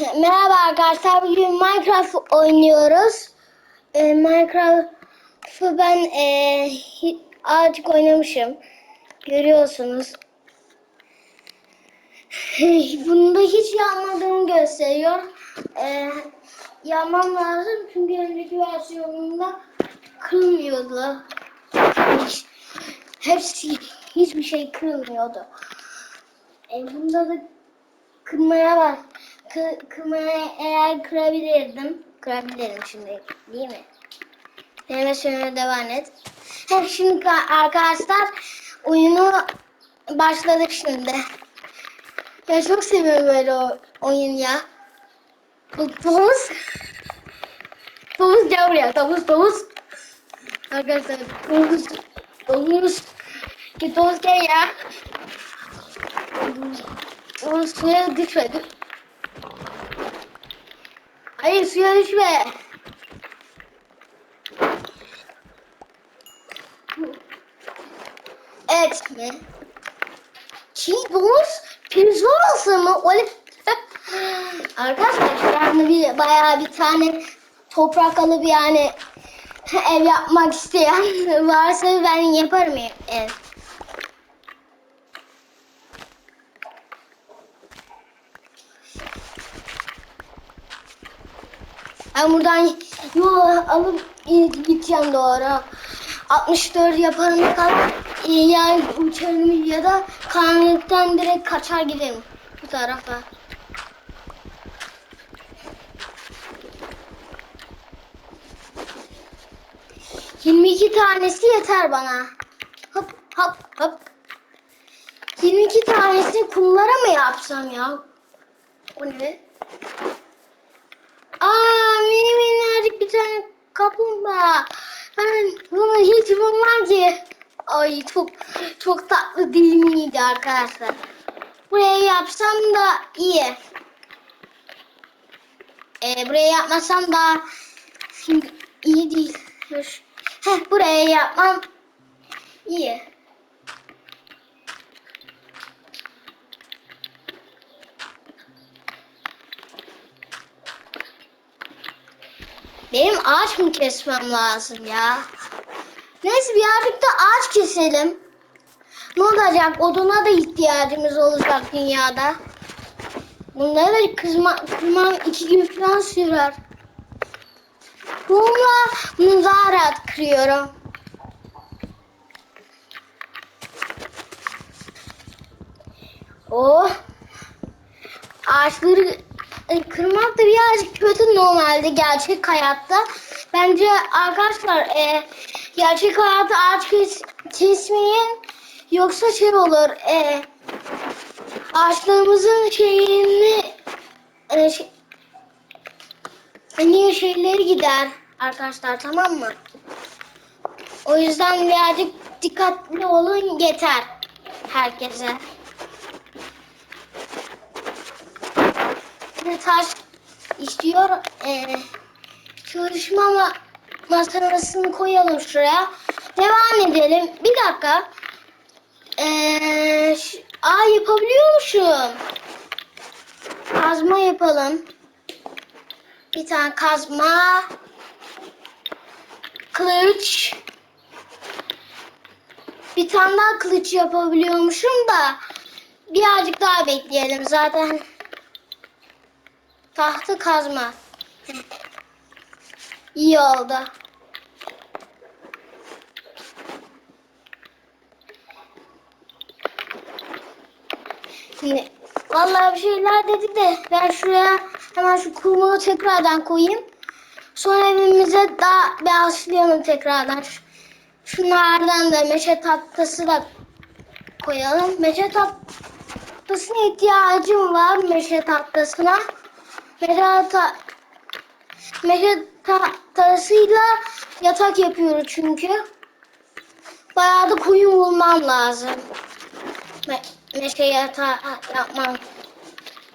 Merhaba arkadaşlar. Bugün Minecraft oynuyoruz. Ee, Minecraft'ı ben ee, hi- azıcık oynamışım. Görüyorsunuz. Bunda hiç yanmadığını gösteriyor. Ee, yanmam lazım çünkü önceki versiyonunda kırılmıyordu. Hiç, hepsi hiçbir şey kırılmıyordu. E, bunda da kırmaya var. Kı, eğer kırabilirdim. Kırabilirim şimdi değil mi? Deneme sürümüne devam et. Heh, şimdi ka- arkadaşlar oyunu başladık şimdi. Ya çok seviyorum böyle o, oyun ya. Bu Domuz. Domuz gel buraya. Domuz domuz. Arkadaşlar domuz. Domuz. Git domuz gel ya. Domuz suya düşmedi. Hayır suya düşme. Evet mi? Domuz pirzolalası mı? Öyle... Arkadaşlar şu anda bir, bayağı bir tane toprak alıp yani ev yapmak isteyen varsa ben yaparım ev. Ben buradan yol alıp gideceğim doğru. 64 yaparım kadar yani uçarım ya da karanlıktan direkt kaçar giderim bu tarafa. Yirmi iki tanesi yeter bana. Hop hop hop. 22 tanesini kumlara mı yapsam ya? O ne? Aa mini minnacık bir tane kaplumbağa. Ben bunu hiç bulmam ki. Ay çok çok tatlı değil miydi arkadaşlar? Buraya yapsam da iyi. Ee, buraya yapmasam da iyi değil. Heh, buraya yapmam iyi. Benim ağaç mı kesmem lazım ya? Neyse birazcık da ağaç keselim. Ne olacak? Oduna da ihtiyacımız olacak dünyada. Bunları da kızma, kırmam iki gün falan sürer. Bununla bunu daha rahat kırıyorum. Oh. Ağaçları kırmak da birazcık kötü normalde gerçek hayatta. Bence arkadaşlar e, gerçek hayatta ağaç kes, kesmeyin yoksa şey olur e, ağaçlarımızın şeyini e, şey, hani şeyleri gider arkadaşlar tamam mı? O yüzden birazcık dikkatli olun yeter herkese. Bir taş istiyor. Ee, çalışma ma masanasını koyalım şuraya. Devam edelim. Bir dakika. Ee, aa yapabiliyormuşum. Kazma yapalım. Bir tane kazma. Kılıç. Bir tane daha kılıç yapabiliyormuşum da birazcık daha bekleyelim. Zaten Tahta kazma. İyi oldu. Şimdi vallahi bir şeyler dedi de ben şuraya hemen şu kumu tekrardan koyayım. Sonra evimize daha başlayalım tekrardan. Ş- Şunlardan da meşe tahtası da koyalım. Meşe tahtasına ihtiyacım var meşe tahtasına. Meşe, ta meşe tahtasıyla yatak yapıyoruz çünkü. Bayağı da koyun bulmam lazım. Me meşe yatağı yapmam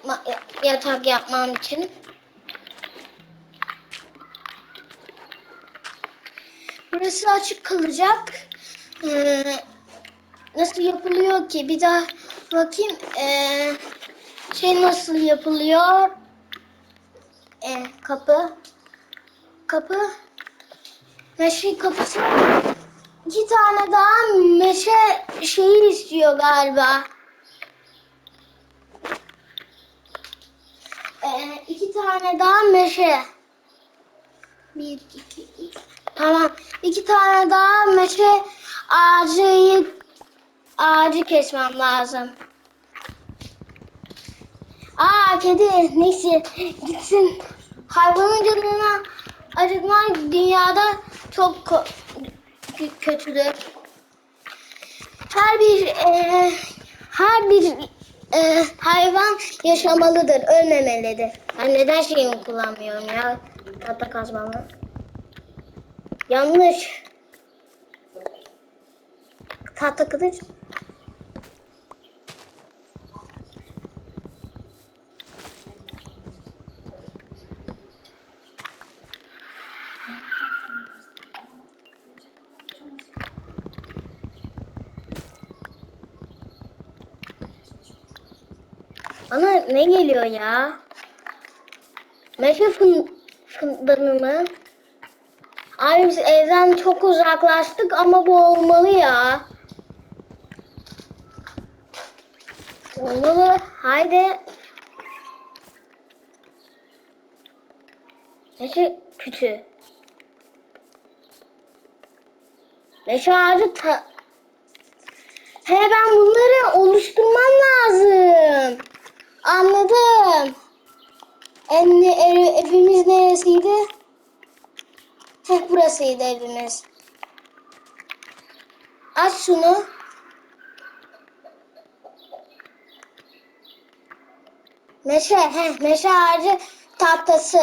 ma- yatak yapmam için. Burası açık kalacak. Ee, nasıl yapılıyor ki? Bir daha bakayım. Ee, şey nasıl yapılıyor? E, kapı. Kapı. Meşe kapısı. İki tane daha meşe şeyi istiyor galiba. Ee, iki tane daha meşe. Bir, iki, üç. Tamam. İki tane daha meşe ağacı ağacı kesmem lazım. Aa kedi neyse gitsin. Hayvanın canına acıtmak dünyada çok kötüdür. Her bir e, her bir e, hayvan yaşamalıdır, ölmemelidir. Ben neden şeyimi kullanmıyorum ya? Tahta kazmamı. Yanlış. Tahta kılıç. Bana ne geliyor ya? Meşe fın fındanı mı? Abi biz evden çok uzaklaştık ama bu olmalı ya. Olmalı. Haydi. Meşe kütü. Meşe ağacı ta... He ben bunları oluşturmam lazım. Anladım. En, ev- evimiz neresiydi? Heh burasıydı evimiz. Aç şunu. Meşe, heh, meşe ağacı tahtası.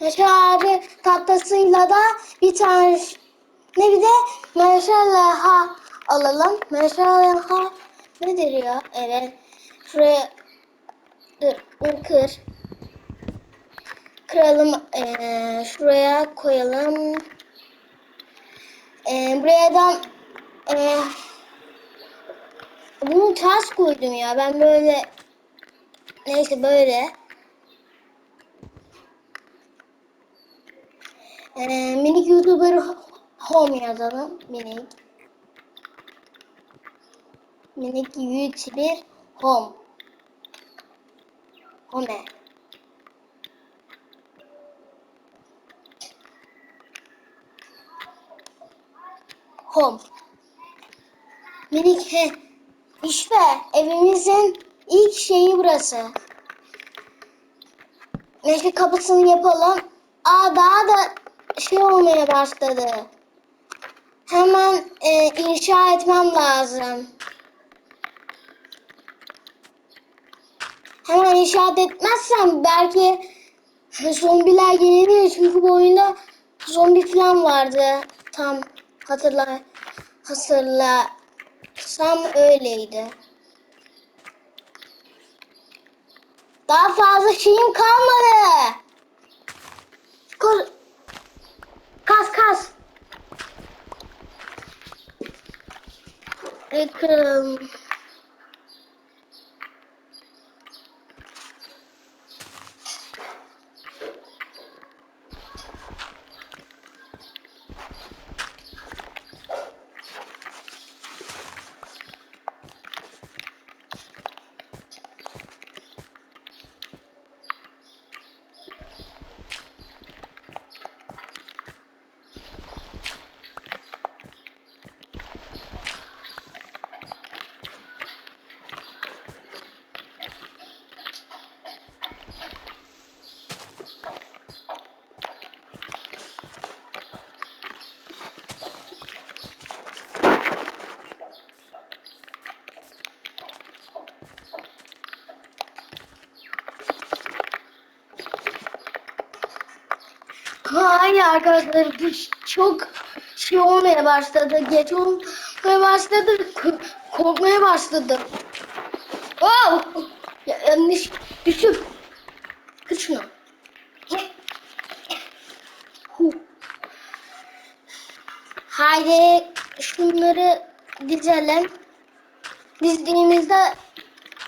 Meşe ağacı tahtasıyla da bir tane ne bir de meşe leha alalım. Meşe leha nedir ya? Evet. Şuraya dur, bunu kır. Kıralım. eee, şuraya koyalım. Eee buraya da eee bunu ters koydum ya. Ben böyle neyse böyle. Eee minik YouTuber home yazalım. Minik. Minik YouTuber home. Home. Home. Minik he. İşte evimizin ilk şeyi burası. Neyse kapısını yapalım. Aa daha da şey olmaya başladı. Hemen e, inşa etmem lazım. Hemen inşaat etmezsem belki zombiler gelebilir. Çünkü bu oyunda zombi falan vardı. Tam hatırla hatırlasam öyleydi. Daha fazla şeyim kalmadı. Ko- Kas kas. Ekran. Hayır arkadaşlar bu çok şey olmaya başladı. Geç olmaya başladı. Korkmaya başladı. Wow! Ya, yanlış düşüp. Hu. Haydi şunları dizelim. Dizdiğimizde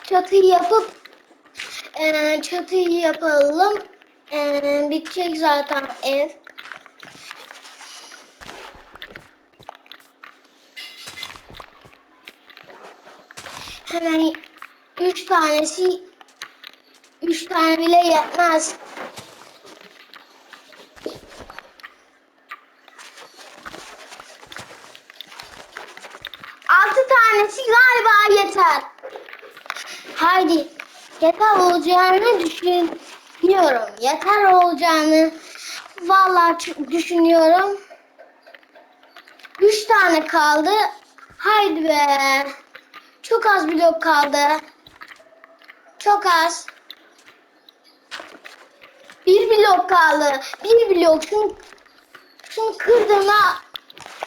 çatıyı yapıp e, çatıyı yapalım. E, bitecek zaten ev. Hemen üç tanesi üç tane bile yetmez. Altı tanesi galiba yeter. Haydi yeter olacağını düşünüyorum. Yeter olacağını vallahi düşünüyorum. Üç tane kaldı. Haydi be. Çok az blok kaldı. Çok az. Bir blok kaldı. Bir blok. Şunu, şunu kırdığına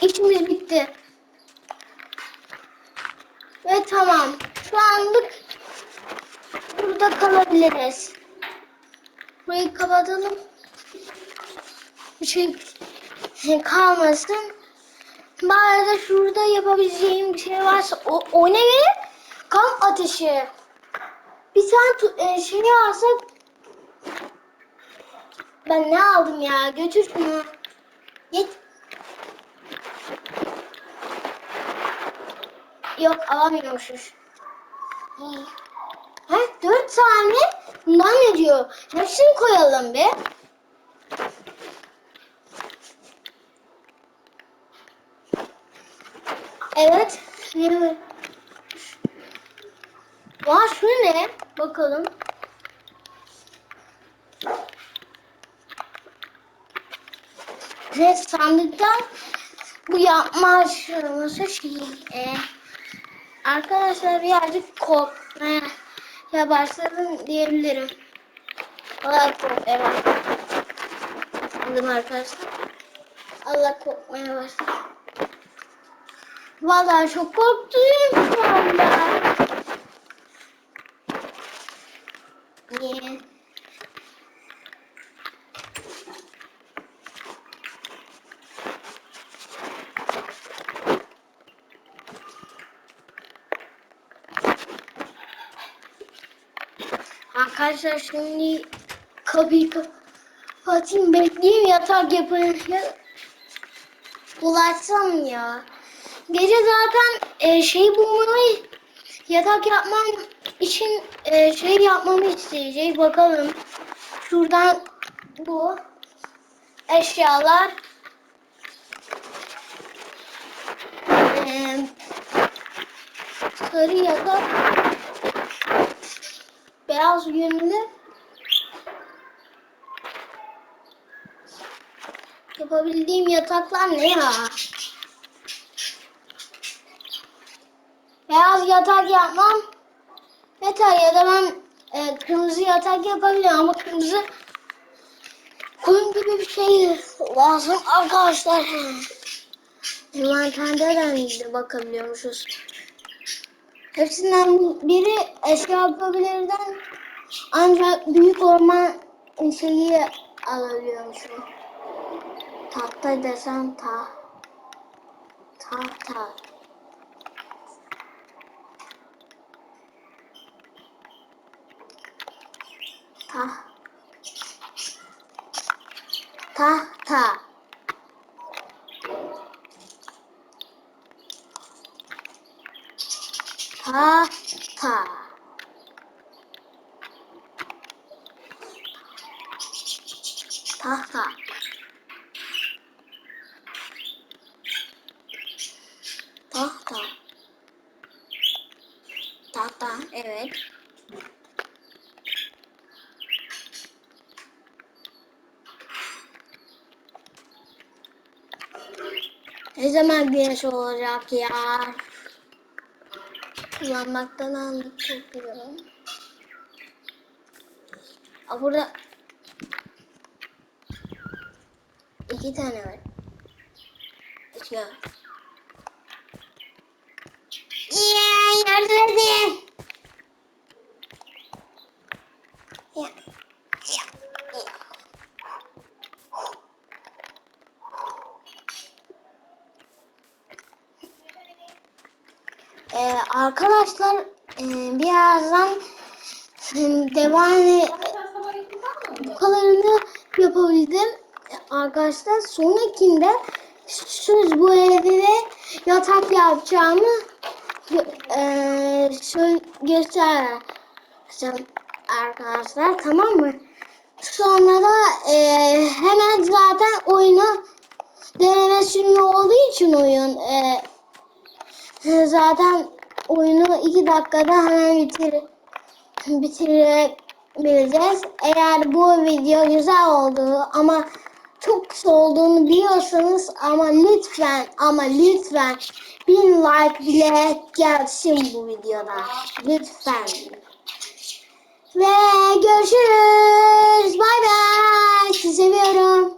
işimiz bitti. Ve tamam. Şu anlık burada kalabiliriz. Burayı kapatalım. Bir şey kalmasın. Bari de şurada yapabileceğim bir şey varsa o, o ne? Kamp ateşi. Bir tane e, şey alsak ben ne aldım ya? Götür şunu. Git. Yok alamıyormuşuz. Ha, dört tane bundan ne diyor? Hepsini koyalım be. Evet. Evet. Vay şu ne? Bakalım. Ve sandıktan bu yapma aşaması şey. E, arkadaşlar birazcık korkmaya ya başladım diyebilirim. Allah korkmaya başladım arkadaşlar. Allah korkmaya başladım. Vallahi çok korktum şu anda. Niye? Arkadaşlar şimdi kapıyı kapatayım bekleyeyim yatak yapayım. Ya, ulaşsam ya. Gece zaten e, şey bulmayı yatak yapmam için e, şey yapmamı isteyecek. Bakalım. Şuradan bu eşyalar e, sarı yatak beyaz yünlü yapabildiğim yataklar ne ya? Beyaz yatak yapmam yeter ya da ben e, kırmızı yatak yapabilirim ama kırmızı koyun gibi bir şey lazım arkadaşlar. Envanterden de bakabiliyormuşuz. Hepsinden biri eşya yapabilirden ancak büyük orman şeyi alabiliyormuşum. Tahta desem ta. Tahta. Ta. Tahta. Tahta. Tahta. Tahta. Tahta, evet. Ne zaman güneş olacak ya? Kullanmaktan anlık. Aa, burada iki tane var. Ya yardım edin. Ya. Ee, arkadaşlar e, birazdan Hem devam e- bu kadarını yapabildim arkadaşlar. Sonrakinde söz bu evde yatak yapacağımı şöyle göstereceğim arkadaşlar tamam mı? Sonra da eee, hemen zaten oyunu deneme sürümü olduğu için oyun eee, zaten oyunu iki dakikada hemen bitir bitirebileceğiz. Eğer bu video güzel olduğu ama çok kısa olduğunu biliyorsanız ama lütfen ama lütfen bin like bile gelsin bu videoda. Lütfen. Ve görüşürüz. Bay bay. Sizi seviyorum.